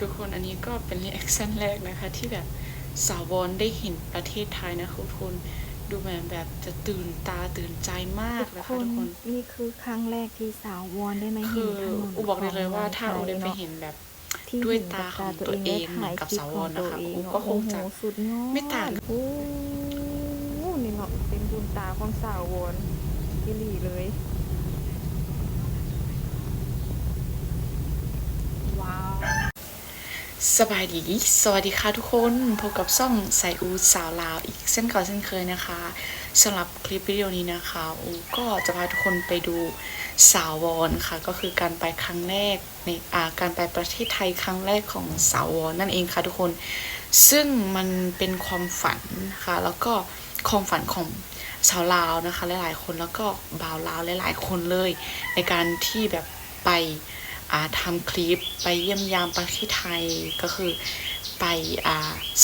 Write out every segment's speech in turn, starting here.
ทุกคนอันนี้ก็เป็นรีแอคชั่นแรกนะคะ ที่แบบสาววอนได้เห็นประเทศไทยนะคะทุกคนดูเหมือนแบบจะตื่นตาตื่นใจมากทุกนะคคะนทุกคนนี่คือครั้งแรกที่สาววอนได้มาคืเห็นอถนนอุบอกได้เลยว่าถ้าขอุงได้ไปมืงทเห็นแบบที่ด้วยเห็นตากับของตัวเองเหมือนกับได้สาววอนถ่ยนะคะลิปอุของก็คงตัวเองจะโอ้โหสุดยอดไม่ต่างโอ้นี่เนาะเป็นบุญตาของสาววอนที่หลีเลย ว้าว สบายดี สวัสดีค่ะทุกคน พบกับซ่องใส่อูสาวลาวอีกเส้นก่อนเส้นเคยนะคะสำหรับคลิปวิดีโอนี้นะคะอูก็จะพาทุกคนไปดูสาววอนค่ะ ก็คือการไปครั้งแรกในอ่าการไปประเทศไทยครั้งแรกของสาววอนนั่นเองค่ะทุกคน ซึ่งมันเป็นความฝันค่ะแล้วก็ความฝันของชาวลาวนะคะหลายๆคนแล้วก็บ่าวลาวหลายๆคนเลย ในการที่แบบไป ทำคลิปไปเยี่ยมยามประเทศไทยก็คือไปอ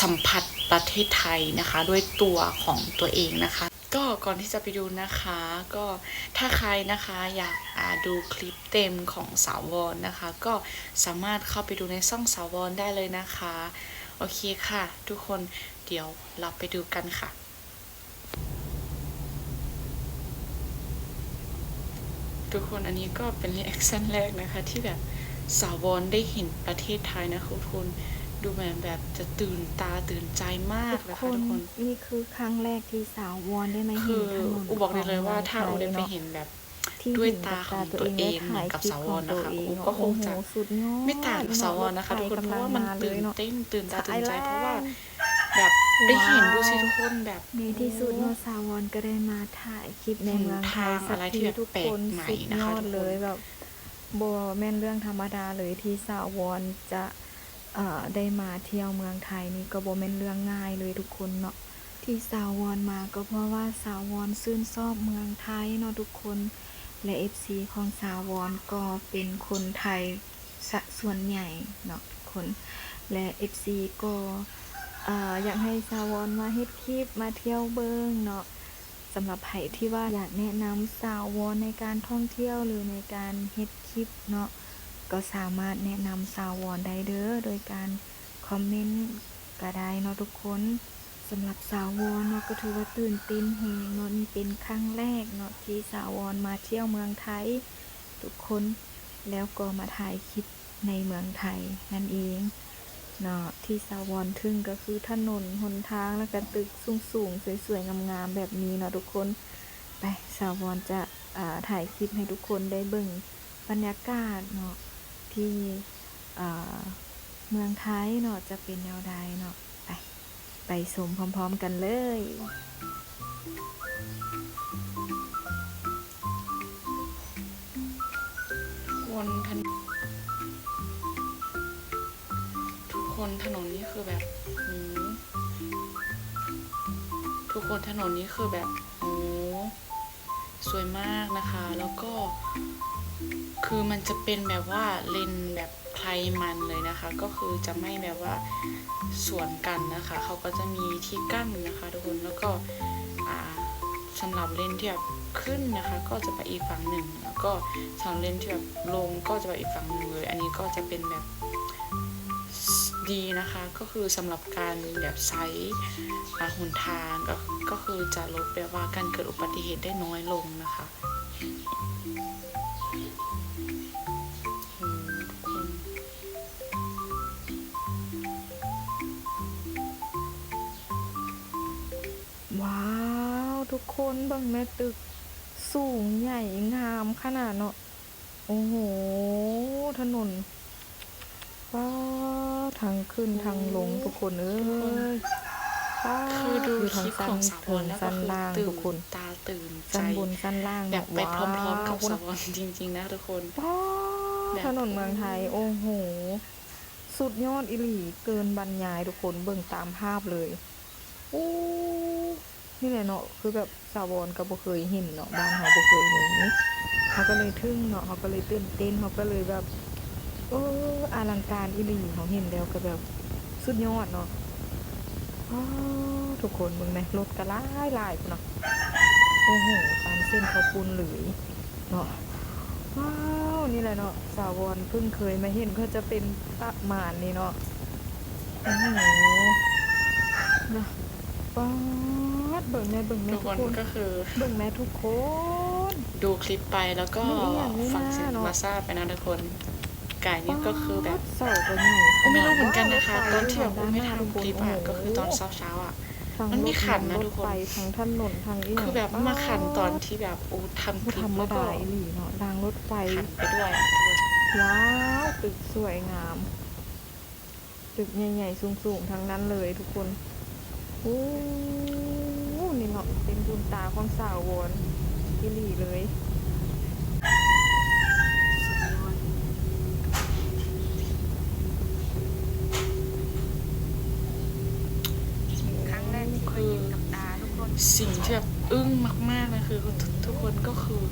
สัมผัสประเทศไทยนะคะ ด้วยตัวของตัวเองนะคะ ก็ก่อนที่จะไปดูนะคะ ก็ถ้าใครนะคะอยากาดูคลิปเต็มของสาววอนนะคะ ก็สามารถเข้าไปดูในช่องสาววอนได้เลยนะคะ โอเคค่ะ ทุกคนเดี๋ยวเราไปดูกันค่ะ ทุกคนอันนี้ก็เป็นรีแอคชั่นแรกนะคะที่แบบสาววอนได้เห็นประเทศไทยนะคะทุกคนดูเหมือนแบบจะตื่นตาตื่นใจมากทุกนะคคะนทุกคนนี่คือครั้งแรกที่สาววอนได้มาคืเห็นอถนนอุบอกได้เลยว่าขงถ้าอุได้ไปมืงทยเห็นแบบที่ด้วยเห็นตากับของตัวเองเหมือนกับสาววอนนะคะถ่ายลิปก็คงจะโอ้โหสุดยอดไม่ต่างกับสาววอนนะคะทุกคนเพราะว่ามันตื่นเนาะเต้นตื่นตาตื่นใจ Thailand เพราะว่า แบบได้เห็นดูสิทุกคนแบบในที่สุดเนาะสาววอนก็ได้มาถ่ายคลิปในเมืองไทยหนทางสักอะไรที่ทีแบบทุกแปลคกนใหม่สุดนะยคะอดทุกคนเลยแบบโบแม่นเรื่องธรรมดาเลยที่สาววอนจะเอ่อได้มาเที่ยวเมืองไทยนี่ก็โบแม่นเรื่องง่ายเลยทุกคนเนาะที่สาววอนมาก็เพราะว่าสาววอนซื่นชอบเมืองไทยเนาะทุกคนและ FC ของสาววอนก็เป็นคนไทยสะส่วนใหญ่เนาะทุกคนและ FC ก็เอ่อ อยากให้สาวอนมาเฮ็ดคลิปมาเที่ยวเบิ้งเนาะสำหรับไผที่ว่าอยากแนะนำสาวอนในการท่องเที่ยวหรือในการเฮ็ดคลิปเนาะก็สามารถแนะนำสาวอนได้เด้อโดยการคอมเมนต์ก็ได้เนาะทุกคนสำหรับสาวอนเนาะก็ถือว่าตื่นเต้นแฮงเนาะนี่เป็นครั้งแรกเนาะที่สาวอนมาเที่ยวเมืองไทย ทุกคนแล้วก็มาถ่ายคลิปในเมืองไทยนั่นเอง เนาะที่สาวอนทึ่งก็คือถนนหนทางแล้วก็ตึกสูงๆสวยๆงามๆแบบนี้เนาะทุกคนไปสาวอนจะถ่ายคลิปให้ทุกคนได้เบิ่งบรรยากาศเนาะที่เมืองไทยเนาะจะเป็นแนวใดเนาะไปไปชมพร้อมๆกันเลยคนถนน คนถนนนี้คือแบบหืมทุกคนถนนนี้คือแบบโอ้สวยมากนะคะ แล้วก็ คือมันจะเป็นแบบว่าเลนแบบใครมันเลยนะคะ ก็คือจะไม่แบบว่าสวนกันนะคะเขาก็จะมีที่กั้นนะคะทุกคนแล้วก็อ่าสำหรับเลนที่แบบขึ้นนะคะ ก็จะไปอีกฝั่งหนึ่งแล้วก็สำหรับเลนที่แบบลงก็จะไปอีกฝั่งหนึ่งเลย อันนี้ก็จะเป็นแบบ ดีนะคะก็คือสำหรับการแบบใช้อ่าหนทางก็คือจะลดแบบว่าการเกิดอุบัติเหตุได้น้อยลงนะคะว้าว ทุกคนบิ่งแม่ตึกสูงใหญ่งามขนาดเนาะ โอ้โห ถนนว้าว ทางขึ้นทางลงทุกคนเอ้ยว้าวคือดูยู่คทางลิปสั้ของนสาวถึวอนงแล้วก็สั้นคือล่างตื่ทุนกคนตาตื่นใจสั้นบนสั้นล่างแบบไปพร้อมๆกับว้าวสาววอนจริง ๆ นะทุกคนว้าวแบบถนนเมืองไทย โอ้โห สุดยอดอิหลีเกินบรรยายทุกคนเบิ่งตามภาพเลยโอ้นี่แหละเนาะคือแบบสาวรก็บ่เคยเห็นเนาะบ้านเขาบ่เคยเห็นเขาก็เลยทึ่งเนาะเขาก็เลยตื่นเต้นเขาก็เลยแบบ เอออลังการอิหลีเขาเห็นแล้วก็แบบสุดยอดเนาะว้าวทุกคนเบิ่งไหมรถก็หลายหลายพุ่นเนาะโอ้โหปานเส้นข้าวปุ้นหรือเนาะว้าวนี่แหละเนาะสาวรเพิ่งเคยมาเห็นก็จะเป็นประมาณนี้เนาะโอ้โหนะป๊าดเบิ่งแม่เบิ่งแม่ทุกทุคกนคนก็คือเบิ่งแม่ทุกคน ดูคลิปไปแล้วก็ไม่อยากไม่ฟังเสียงน่าเนอะมาซาไปนะทุกคน ไก่นี่ก็คือแบบเสาตัวใหญ่ก็ไม่รู้เหมือนกันนะคะว้าวตอนที่แบบรถฟไม่ด้านหน้าทำคลิปอะทุก็คือตอนโโหเช้าๆอะทั้งมันมีรถขันนะรถทุกคนไฟทั้งถนนทั้งอีหยังคือแบบมาขันตอนที่แบบอูทำคบ่ลิปธรรมแล้วก็ดาอีหลีเนาะรางรถไฟขันไปด้วยอะทุกคนว้าวตึกสวยงามตึกใหญ่ๆสูงๆทั้งนั้นเลยทุกคนโอ้นี่เนาะเป็นบุญตาของสาววอนอีหลีเลย ครั้งแรกที่เคยเห็นกับตาทุกคน สิ่ง ที่แบบอึ้งมากๆเลยคือทุกทุกคนก็คือ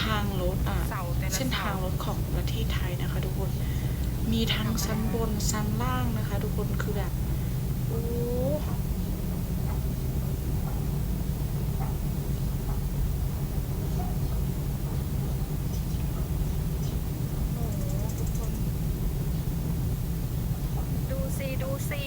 ทางรถอะเสาแต่ละเส้นทางเสรถของประเทศไทยนะคะ ทุกคนมีทั้งชั้นบนชั้นล่างนะคะ ทุกคนคือแบบโอ้ โอ้โหทุกคน ดูสิดูสิ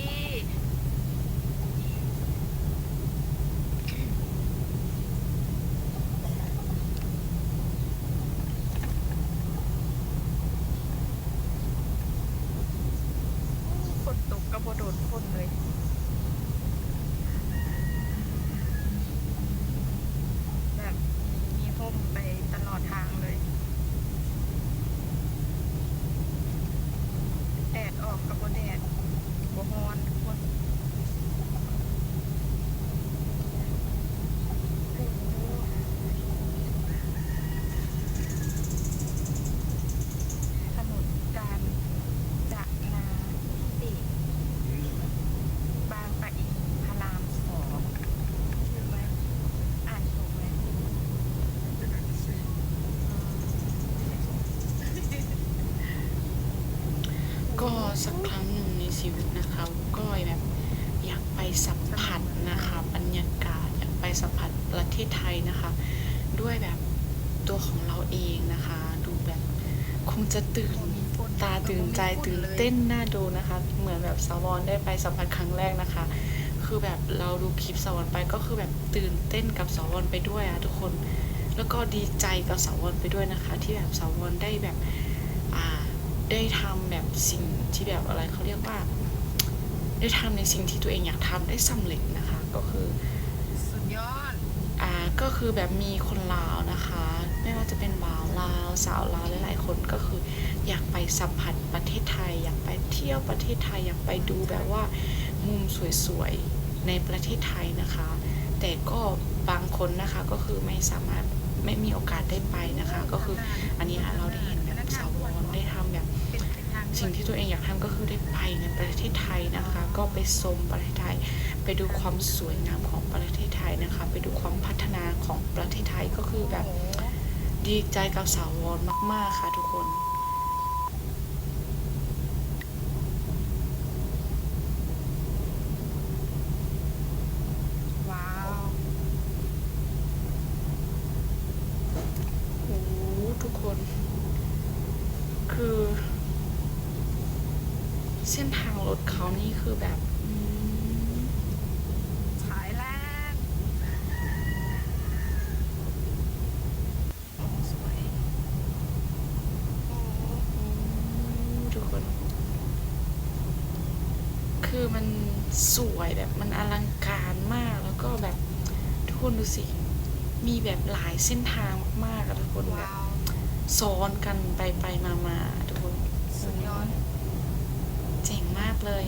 ฝนต ก็บ่โดนฝนเลยแบบมีพ่มไปตลอดทางเลย แดดออกกับบ่แดดบ่ฮ้อนทุกคนโอ้โหถนนการจะนาติบางปะอินพระรามสองถูกไหมอ่านถูกไหม ก็ สักครั้งหนึ่งในชีวิตนะคะก็แบบอยากไปสัมผัสนะคะบรรยากาศอยากไปสัมผัสประเทศไทยนะคะ ด้วยแบบตัวของเราเองนะคะ ดูแบบคงจะตื่นตาตื่นใจตื่นเต้นน่าดูนะคะ เหมือนแบบสาวรได้ไปสัมผัสครั้งแรกนะคะ คือแบบเราดูคลิปสาวรไปก็คือแบบตื่นเต้นกับสาวรไปด้วยอะทุกคน แล้วก็ดีใจกับสาวรไปด้วยนะคะ ที่แบบสาวรได้แบบ ได้ทำแบบสิ่งที่แบบอะไรเขาเรียกว่า ได้ทำในสิ่งที่ตัวเองอยากทำได้สำเร็จนะคะ ก็คือสุดยอดอ่าก็คือแบบมีคนลาวนะคะ ไม่ว่าจะเป็นบ่าวลาวสาวลาวหลายๆคนก็คืออยากไปสัมผัสประเทศไทย อยากไปเที่ยวประเทศไทยอยากไปดูแบบว่ามุมสวยๆในประเทศไทยนะคะ แต่ก็บางคนนะคะก็คือไม่สามารถไม่มีโอกาสได้ไปนะคะ ก็คืออันนี้เราได้เห็นแบบสาววรได้ทำแบบ สิ่งที่ตัวเองอยากทำก็คือได้ไปในประเทศไทยนะคะ ก็ไปชมประเทศไทย ไปดูความสวยงามของประเทศไทยนะคะ ไปดูความพัฒนาของประเทศไทยก็คือแบบดีใจกับสาววอนมาก ๆ ค่ะทุกคน ว้าว โอ้โหทุกคน คือ เส้นทางรถเขานี่ คือแบบอืมฉายแลนด์โอ้สวยโอ้ทุกคน คือมันสวยแบบมันอลังการมากแล้วก็แบบทุกคนดูสิ มีแบบหลายเส้นทางมากๆอะทุกคนแบบว้าวซ้อนกันไปไปมามาทุกคนสุดยอดเจ๋งมากเลย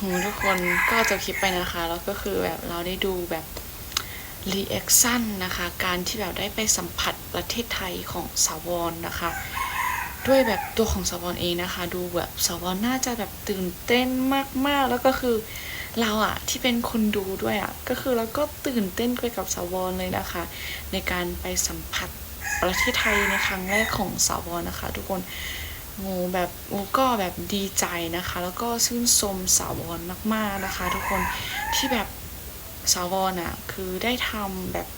โหทุกคนก็จบคลิปไปนะคะ แล้วก็คือแบบเราได้ดูแบบรีแอคชั่นนะคะ การที่แบบได้ไปสัมผัสประเทศไทยของสาวรนะคะ ด้วยแบบตัวของสาวรเองนะคะ ดูแบบสาวรน่าจะแบบตื่นเต้นมากๆ แล้วก็คือเราอะที่เป็นคนดูด้วยอะก็คือเราก็ตื่นเต้นไปกับสาวรเลยนะคะ ในการไปสัมผัสประเทศไทยในครั้งแรกของสาวรนะคะ ทุกคน โงแบบโอก็แบบดีใจนะคะ แล้วก็ชื่นชมสาวรมาก ๆนะคะ ทุกคนที่แบบสาวรอะคือได้ทำแบบ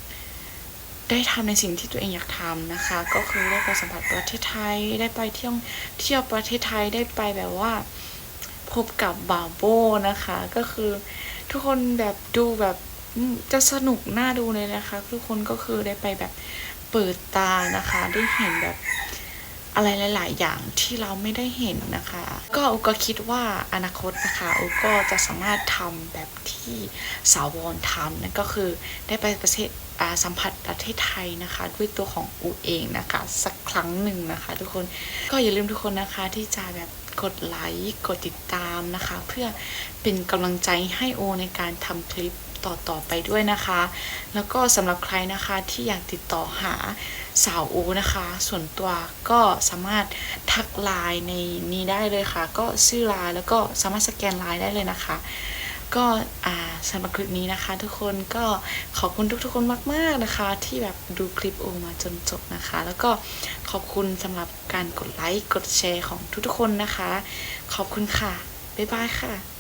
ได้ทำในสิ่งที่ตัวเองอยากทำนะคะ ก็คือได้ไปสัมผัสประเทศไทยได้ไปเที่ยวเที่ยวประเทศไทยได้ไปแบบว่าพบกับบาโบนะคะ ก็คือทุกคนแบบดูแบบจะสนุกน่าดูเลยนะคะ ทุกคนก็คือได้ไปแบบเปิดตานะคะ ได้เห็นแบบ อะไรหลาย ๆ อย่างที่เราไม่ได้เห็นนะคะ ก็อุก็คิดว่าอนาคตนะคะอุก็จะสามารถทำแบบที่สาวรทำนั่นก็คือได้ไปประเทศอ่าสัมผัสประเทศไทยนะคะ ด้วยตัวของอูเองนะคะ สักครั้งหนึ่งนะคะ ทุกคนก็อย่าลืมทุกคนนะคะที่จะแบบกดไลค์กดติดตามนะคะ เพื่อเป็นกำลังใจให้โอในการทำคลิป ต่อๆไปด้วยนะคะ แล้วก็สำหรับใครนะคะที่อยากติดต่อหาสาวโอนะคะ ส่วนตัวก็สามารถทักไลน์ในนี้ได้เลยค่ะ ก็ชื่อไลน์แล้วก็สามารถสแกนไลน์ได้เลยนะคะ ก็อ่าสำหรับคลิปนี้นะคะ ทุกคนก็ขอบคุณทุกๆคนมาก ๆนะคะ ที่แบบดูคลิปโอมาจนจบนะคะ แล้วก็ขอบคุณสำหรับการกดไลค์กดแชร์ของทุกๆคนนะคะ ขอบคุณค่ะบ๊ายบายค่ะ